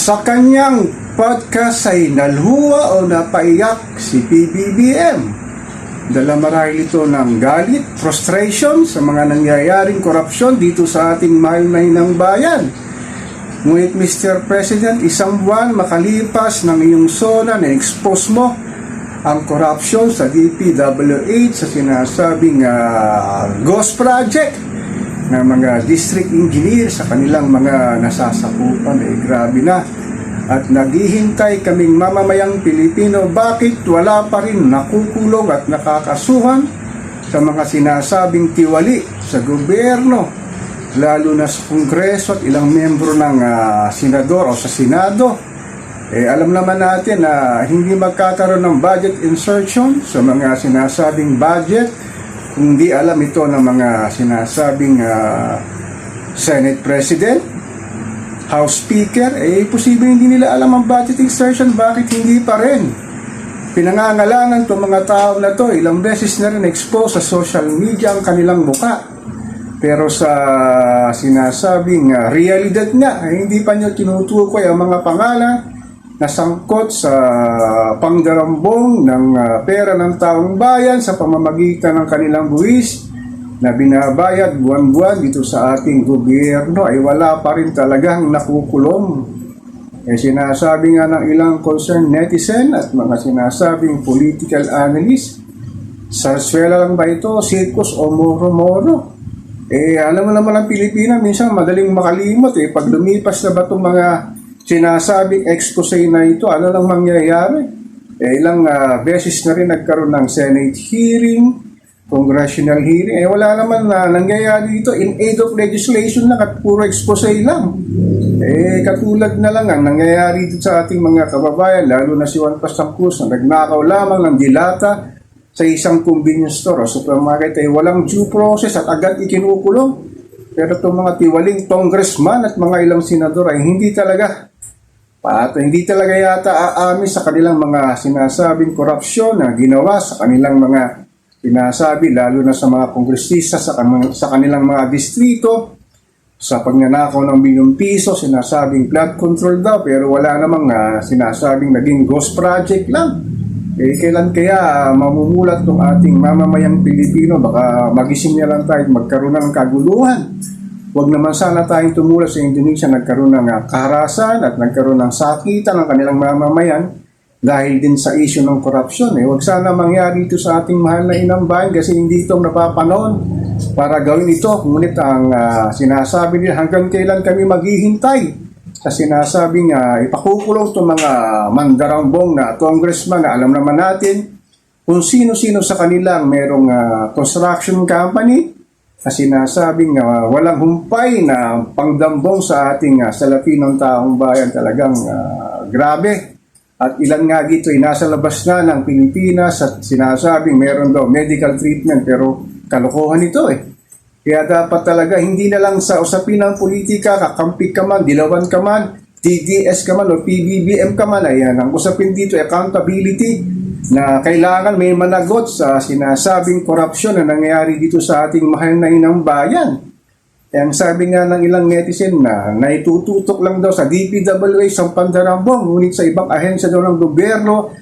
Sa kanyang podcast ay nalhuwa o napaiyak si PBBM. Dala marahil ito ng galit, frustration sa mga nangyayaring korupsyon dito sa ating mahal na inang bayan. Ngunit Mr. President, isang buwan makalipas ng iyong sola na expose mo ang korupsyon sa DPWH sa sinasabing ah, ghost project ng mga district engineer sa kanilang mga nasasakupan. Eh, grabe na. At naghihintay kaming mamamayang Pilipino bakit wala pa rin nakukulong at nakakasuhan sa mga sinasabing tiwali sa gobyerno lalo na sa Kongreso at ilang membro ng ah, senador o sa Senado. Eh, alam naman natin na hindi magkakaroon ng budget insertion sa mga sinasabing budget kung di alam ito ng mga sinasabing ah, Senate President, House Speaker, eh posible hindi nila alam ang budget insertion, bakit hindi pa rin? Pinangangalanan itong mga tao na to, ilang beses na rin expose sa social media ang kanilang muka. Pero sa sinasabing uh, realidad nga, eh, hindi pa nyo tinutukoy ang mga pangalan na sangkot sa pangdarambong ng uh, pera ng taong bayan sa pamamagitan ng kanilang buwis na binabayad buwan-buwan dito sa ating gobyerno ay wala pa rin talagang nakukulong. Eh sinasabi nga ng ilang concerned netizen at mga sinasabing political analyst, sarswela lang ba ito, circus o moro-moro? Eh, alam mo naman ang Pilipinas, minsan madaling makalimot eh. Pag lumipas na ba itong mga sinasabing expose na ito, ano lang mangyayari? Eh, ilang ah, beses na rin nagkaroon ng Senate hearing, congressional hearing. Eh, wala naman na nangyayari dito in aid of legislation lang at puro expose lang. Eh, katulad na lang ang nangyayari dito sa ating mga kababayan, lalo na si Juan Pasangkus na nagnakaw lamang ng dilata sa isang convenience store o supermarket ay walang due process at agad ikinukulong. Pero itong mga tiwaling congressman at mga ilang senador ay hindi talaga at hindi talaga yata aamin sa kanilang mga sinasabing korupsyon na ginawa sa kanilang mga sinasabi lalo na sa mga kongresista sa, kan- sa kanilang mga distrito sa pagnanakaw ng bilyong piso, sinasabing flood control daw pero wala namang ah, sinasabing naging ghost project lang. Eh, kailan kaya mamumulat ng ating mamamayang Pilipino? Baka magising na lang tayo magkaroon ng kaguluhan. Huwag naman sana tayong tumulad sa Indonesia nagkaroon ng kaharasan at nagkaroon ng sakitan ng kanilang mamamayan dahil din sa issue ng korupsyon. Eh. Huwag sana mangyari ito sa ating mahal na inang bayan kasi hindi ito napapanon para gawin ito. Ngunit ang ah, sinasabi nila hanggang kailan kami maghihintay sa sinasabing uh, ipakukulong itong mga mandarambong na congressman na alam naman natin kung sino-sino sa kanilang merong ah, construction company na sinasabing ah, walang humpay na pangdambong sa ating uh, salapinong taong bayan talagang ah, grabe. At ilan nga dito ay nasa labas na ng Pilipinas at sinasabing meron daw medical treatment pero kalokohan ito eh. Kaya dapat talaga hindi na lang sa usapin ng politika, kakampi ka man, dilawan ka man, TDS ka man o PBBM ka man, ayan, ang usapin dito accountability na kailangan may managot sa sinasabing korupsyon na nangyayari dito sa ating mahal na inang bayan. Kaya ang sabi nga ng ilang netizen na naitututok lang daw sa DPWH ang pandarambong, ngunit sa ibang ahensya daw ng gobyerno,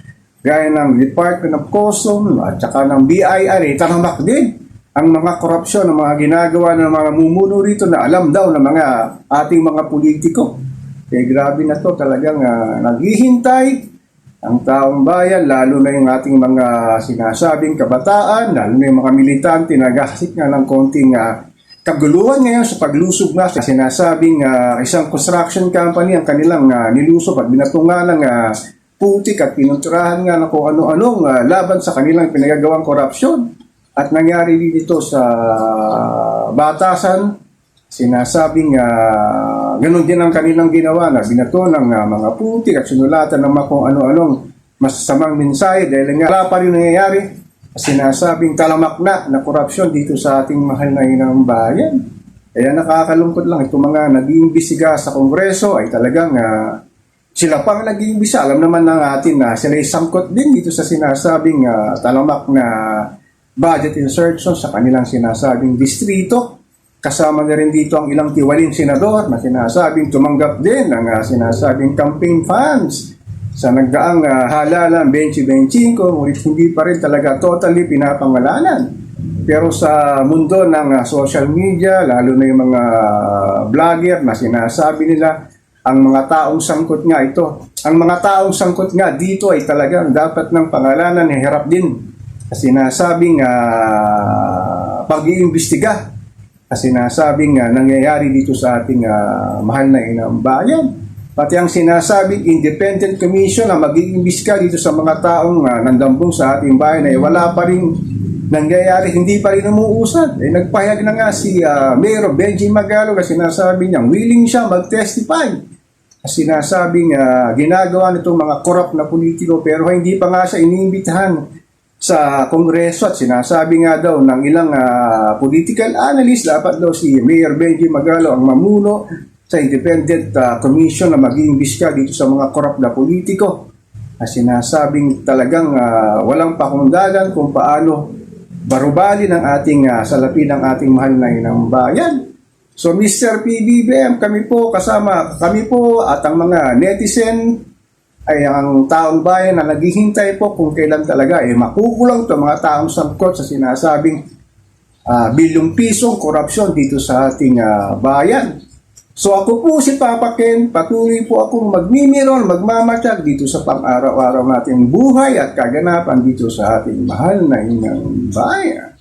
gaya ng Department of Custom at saka ng BIR, eh, tanamak din ang mga korupsyon, ang mga ginagawa ng mga mumuno rito na alam daw ng mga ating mga politiko. Kaya grabe na to talagang uh, naghihintay ang taong bayan, lalo na yung ating mga sinasabing kabataan, lalo na yung mga militante na nagahasik nga ng konting uh, kaguluhan ngayon sa paglusob nga sa sinasabing uh, isang construction company ang kanilang uh, nilusob at binatungan ng uh, putik at pinunturahan nga ng kung ano-anong uh, laban sa kanilang pinagagawang korupsyon. At nangyari din ito sa batasan, sinasabing uh, ganun din ang kanilang ginawa na binato ng uh, mga putik at sinulatan ng mga kung ano-anong masasamang mensahe dahil nga wala pa rin nangyayari sinasabing talamak na na korupsyon dito sa ating mahal na inang bayan. Kaya nakakalungkot lang itong mga nag-iimbisiga sa Kongreso ay talagang uh, sila pang nag-iimbisa. Alam naman ng atin na sila sangkot din dito sa sinasabing uh, talamak na budget insertion sa kanilang sinasabing distrito. Kasama na rin dito ang ilang tiwaling senador na sinasabing tumanggap din ng ah, sinasabing campaign funds sa nagdaang uh, halalan 2025, ngunit hindi pa rin talaga totally pinapangalanan. Pero sa mundo ng ah, social media, lalo na yung mga vlogger na sinasabi nila, ang mga taong sangkot nga ito. Ang mga taong sangkot nga dito ay talagang dapat ng pangalanan hirap din. Kasi nasabing uh, pag-iimbestiga. Kasi nasabing uh, nangyayari dito sa ating ah, mahal na inang bayan. Pati ang sinasabing independent commission na mag-iimbestiga dito sa mga taong uh, nandambong sa ating bayan ay wala pa rin nangyayari, hindi pa rin umuusad. Eh, nagpahayag na nga si ah, Mayor Benji Magalo na sinasabi niya, willing siya mag-testify. Kasi sinasabing ah, ginagawa nitong mga korap na politiko pero hindi pa nga siya iniimbitahan sa Kongreso at sinasabi nga daw ng ilang ah, political analyst dapat daw si Mayor Benji Magalo ang mamuno sa independent ah, commission na mag-iimbestiga dito sa mga korap na politiko na sinasabing talagang ah, walang pakundagan kung paano barubali ng ating ah, salapi ng ating mahal na inang bayan. So Mr. PBBM, kami po kasama, kami po at ang mga netizen ay ang taong bayan na naghihintay po kung kailan talaga eh makukulang to mga taong sangkot sa sinasabing ah, bilyong pisong korupsyon dito sa ating ah, bayan. So ako po si Papa Ken, patuloy po akong magmimiron, magmamatsyag dito sa pang-araw-araw nating buhay at kaganapan dito sa ating mahal na inang bayan.